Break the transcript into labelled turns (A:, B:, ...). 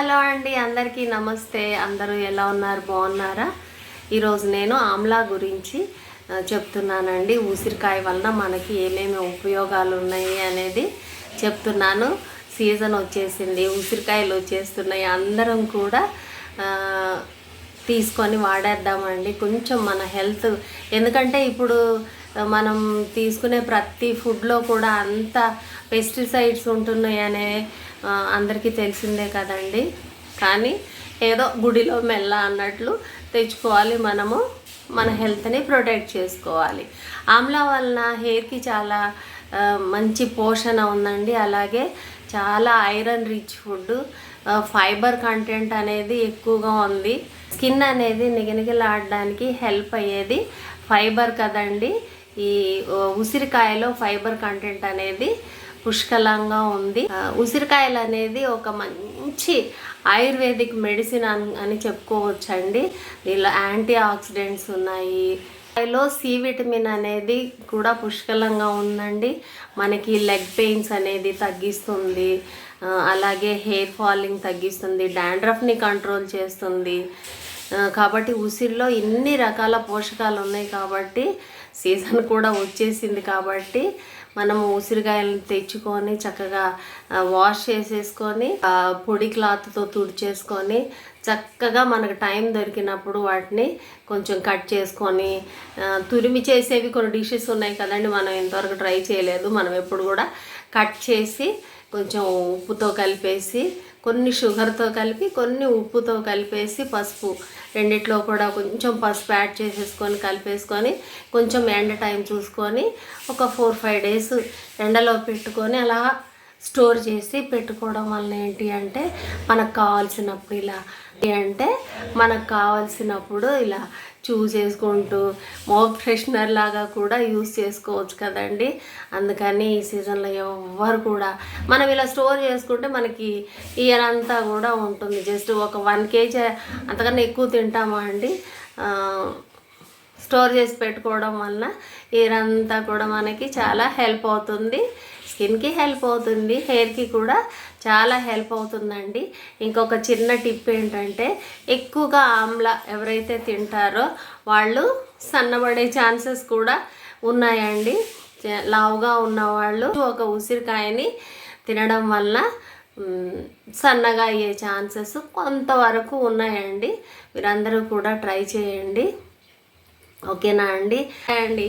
A: Hello అండి అందరికీ నమస్తే. అందరూ ఎలా ఉన్నారు? బాగున్నారా? ఈరోజు నేను ఆమ్లా గురించి చెప్తున్నానండి. ఉసిరికాయ వలన మనకి ఏమేమి ఉపయోగాలు ఉన్నాయి అనేది చెప్తున్నాను. సీజన్ వచ్చేసింది ఉసిరికాయలు వచ్చేస్తున్నాయి. అందరం కూడా తీసుకొని వాడేద్దామండి. కొంచెం మన హెల్త్ ఎందుకంటే ఇప్పుడు మనం తీసుకునే ప్రతి ఫుడ్లో కూడా అంత పెస్టిసైడ్స్ ఉంటున్నాయనే అందరికీ తెలిసిందే కదండి. కానీ ఏదో గుడిలో మెల్ల అన్నట్లు తెచ్చుకోవాలి మనము మన హెల్త్ని ప్రొటెక్ట్ చేసుకోవాలి. ఆమ్ల వలన హెయిర్కి చాలా మంచి పోషణ ఉందండి. అలాగే చాలా iron rich food fibre content అనేది ఎక్కువగా ఉంది. స్కిన్ అనేది నిగనిగలాడడానికి హెల్ప్ అయ్యేది ఫైబర్ కదండి. ఈ ఉసిరికాయలో ఫైబర్ కంటెంట్ అనేది పుష్కలంగా ఉంది. ఉసిరికాయలు అనేది ఒక మంచి ఆయుర్వేదిక్ మెడిసిన్ అని అని చెప్పుకోవచ్చండి. దీనిలో యాంటీ ఆక్సిడెంట్స్ ఉన్నాయి. లో సి విటమిన్ అనేది కూడా పుష్కలంగా ఉందండి. మనకి లెగ్ పెయిన్స్ అనేది తగ్గిస్తుంది. అలాగే హెయిర్ ఫాలింగ్ తగ్గిస్తుంది. డాండ్రఫ్ని కంట్రోల్ చేస్తుంది. కాబట్టి ఉసిరిలో ఇన్ని రకాల పోషకాలు ఉన్నాయి కాబట్టి సీజన్ కూడా వచ్చేసింది కాబట్టి మనము ఉసిరికాయలను తెచ్చుకొని చక్కగా వాష్ చేసేసుకొని పొడి క్లాత్తో తుడిచేసుకొని చక్కగా మనకు టైం దొరికినప్పుడు వాటిని కొంచెం కట్ చేసుకొని తురిమి చేసేవి కొన్ని డిషెస్ ఉన్నాయి కదండి మనం ఇంతవరకు ట్రై చేయలేదు. మనం ఎప్పుడు కూడా కట్ చేసి కొంచెం ఉప్పుతో కలిపేసి కొన్ని షుగర్తో కలిపి కొన్ని ఉప్పుతో కలిపేసి పసుపు. రెండిట్లో కూడా కొంచెం పసుపు యాడ్ చేసేసుకొని కలిపేసుకొని కొంచెం ఎండ టైం చూసుకొని ఒక ఫోర్ ఫైవ్ డేస్ ఎండలో పెట్టుకొని అలా స్టోర్ చేసి పెట్టుకోవడం వలన ఏంటి అంటే మనకు కావాల్సినప్పుడు ఇలా అంటే మనకు కావాల్సినప్పుడు ఇలా చూస్ చేసుకుంటూ మోబ్ ఫ్రెషనర్ లాగా కూడా యూస్ చేసుకోవచ్చు కదండి. అందుకని ఈ సీజన్లో ఎవ్వరు కూడా మనం ఇలా స్టోర్ చేసుకుంటే మనకి ఇయర్ అంతా కూడా ఉంటుంది. జస్ట్ ఒక వన్ కేజీ అంతకన్నా ఎక్కువ తింటామా అండి? స్టోర్ చేసి పెట్టుకోవడం వలన ఇయర్ అంతా కూడా మనకి చాలా హెల్ప్ అవుతుంది. స్కిన్కి హెల్ప్ అవుతుంది హెయిర్కి కూడా చాలా హెల్ప్ అవుతుందండి. ఇంకొక చిన్న టిప్ ఏంటంటే ఎక్కువగా ఆమ్ల ఎవరైతే తింటారో వాళ్ళు సన్నబడే ఛాన్సెస్ కూడా ఉన్నాయండి. లావుగా ఉన్నవాళ్ళు ఒక ఉసిరికాయని తినడం వల్ల సన్నగా అయ్యే ఛాన్సెస్ కొంతవరకు ఉన్నాయండి. మీరందరూ కూడా ట్రై చేయండి. ఓకేనా అండి? అండి.